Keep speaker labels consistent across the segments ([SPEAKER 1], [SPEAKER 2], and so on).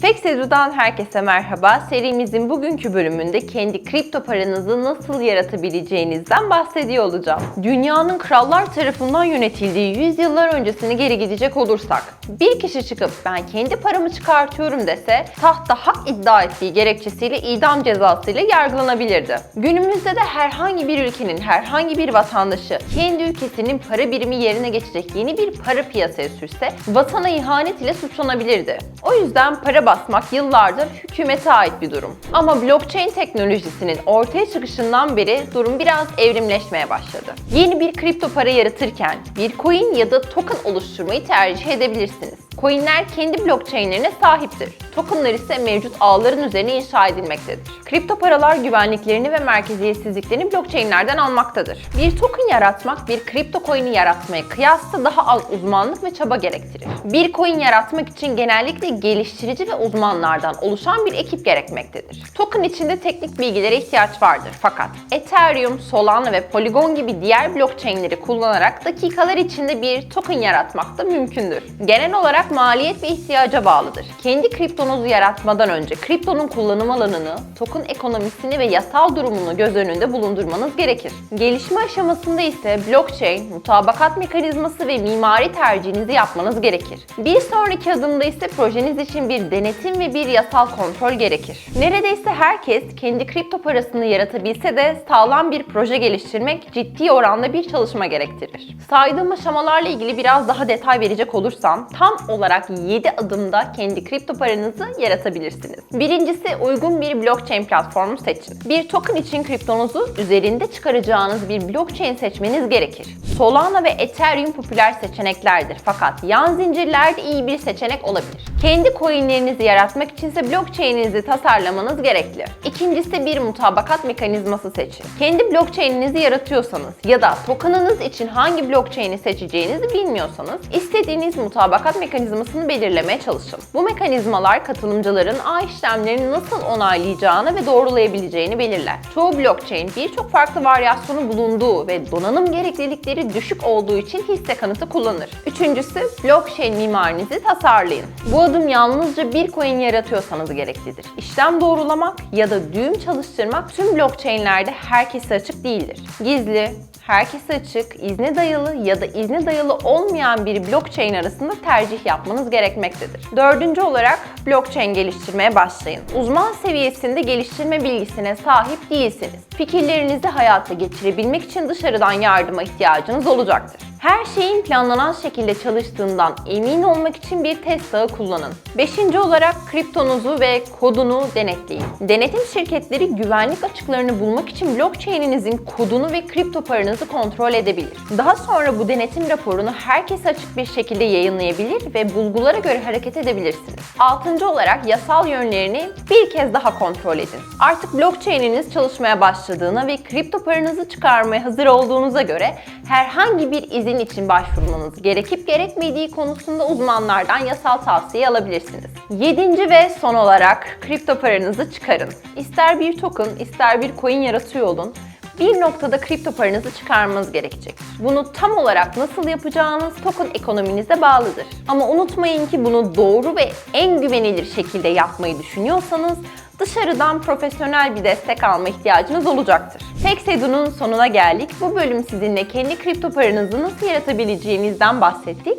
[SPEAKER 1] Fexedu'dan herkese merhaba. Serimizin bugünkü bölümünde kendi kripto paranızı nasıl yaratabileceğinizden bahsediyor olacağım. Dünyanın krallar tarafından yönetildiği yüzyıllar öncesine geri gidecek olursak, bir kişi çıkıp ben kendi paramı çıkartıyorum dese, tahta hak iddia ettiği gerekçesiyle idam cezasıyla yargılanabilirdi. Günümüzde de herhangi bir ülkenin herhangi bir vatandaşı kendi ülkesinin para birimi yerine geçecek yeni bir para piyasaya sürse, vatana ihanet ile suçlanabilirdi. O yüzden para basmak yıllardır hükümete ait bir durum. Ama blockchain teknolojisinin ortaya çıkışından beri durum biraz evrimleşmeye başladı. Yeni bir kripto para yaratırken bir coin ya da token oluşturmayı tercih edebilirsiniz. Coinler kendi blockchainlerine sahiptir. Tokenlar ise mevcut ağların üzerine inşa edilmektedir. Kripto paralar güvenliklerini ve merkeziyetsizliklerini blockchainlerden almaktadır. Bir token yaratmak bir kripto coin'i yaratmaya kıyasla daha az uzmanlık ve çaba gerektirir. Bir coin yaratmak için genellikle geliştirici ve uzmanlardan oluşan bir ekip gerekmektedir. Token içinde teknik bilgilere ihtiyaç vardır fakat Ethereum, Solana ve Polygon gibi diğer blockchain'leri kullanarak dakikalar içinde bir token yaratmak da mümkündür. Genel olarak maliyet ve ihtiyaca bağlıdır. Kendi kriptonuzu yaratmadan önce kriptonun kullanım alanını, token ekonomisini ve yasal durumunu göz önünde bulundurmanız gerekir. Gelişme aşamasında ise blockchain, mutabakat mekanizması ve mimari tercihinizi yapmanız gerekir. Bir sonraki adımda ise projeniz için bir denetim ve bir yasal kontrol gerekir. Neredeyse herkes kendi kripto parasını yaratabilse de sağlam bir proje geliştirmek ciddi oranda bir çalışma gerektirir. Saydığım aşamalarla ilgili biraz daha detay verecek olursam tam olarak 7 adımda kendi kripto paranızı yaratabilirsiniz. Birincisi uygun bir blockchain platformu seçin. Bir token için kriptonuzu üzerinde çıkaracağınız bir blockchain seçmeniz gerekir. Solana ve Ethereum popüler seçeneklerdir fakat yan zincirler de iyi bir seçenek olabilir. Kendi coinlerinizi yaratmak içinse blockchain'inizi tasarlamanız gerekli. İkincisi bir mutabakat mekanizması seçin. Kendi blockchain'inizi yaratıyorsanız ya da token'ınız için hangi blockchain'i seçeceğinizi bilmiyorsanız istediğiniz mutabakat mekanizmasını belirlemeye çalışın. Bu mekanizmalar katılımcıların ağ işlemlerini nasıl onaylayacağını ve doğrulayabileceğini belirler. Çoğu blockchain birçok farklı varyasyonu bulunduğu ve donanım gereklilikleri düşük olduğu için hisse kanıtı kullanır. Üçüncüsü blockchain mimarinizi tasarlayın. Bu adım yalnızca bir coin yaratıyorsanız gereklidir. İşlem doğrulamak ya da düğüm çalıştırmak tüm blockchainlerde herkese açık değildir. Gizli, herkese açık, izne dayalı ya da izne dayalı olmayan bir blockchain arasında tercih yapmanız gerekmektedir. Dördüncü olarak blockchain geliştirmeye başlayın. Uzman seviyesinde geliştirme bilgisine sahip değilseniz, fikirlerinizi hayata geçirebilmek için dışarıdan yardıma ihtiyacınız olacaktır. Her şeyin planlanan şekilde çalıştığından emin olmak için bir test ağı kullanın. Beşinci olarak kriptonuzu ve kodunu denetleyin. Denetim şirketleri güvenlik açıklarını bulmak için blockchain'inizin kodunu ve kripto paranızı kontrol edebilir. Daha sonra bu denetim raporunu herkese açık bir şekilde yayınlayabilir ve bulgulara göre hareket edebilirsiniz. Altıncı olarak yasal yönlerini bir kez daha kontrol edin. Artık blockchain'iniz çalışmaya başladığına ve kripto paranızı çıkarmaya hazır olduğunuza göre herhangi bir izin için başvurmanız gerekip gerekmediği konusunda uzmanlardan yasal tavsiye alabilirsiniz. Yedinci ve son olarak kripto paranızı çıkarın. İster bir token, ister bir coin yaratıyor olun bir noktada kripto paranızı çıkarmanız gerekecek. Bunu tam olarak nasıl yapacağınız token ekonominize bağlıdır. Ama unutmayın ki bunu doğru ve en güvenilir şekilde yapmayı düşünüyorsanız dışarıdan profesyonel bir destek alma ihtiyacınız olacaktır. Fexedu'nun sonuna geldik. Bu bölüm sizinle kendi kripto paranızı nasıl yaratabileceğinizden bahsettik.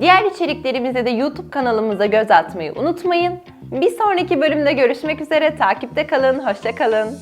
[SPEAKER 1] Diğer içeriklerimize de YouTube kanalımıza göz atmayı unutmayın. Bir sonraki bölümde görüşmek üzere. Takipte kalın, hoşça kalın.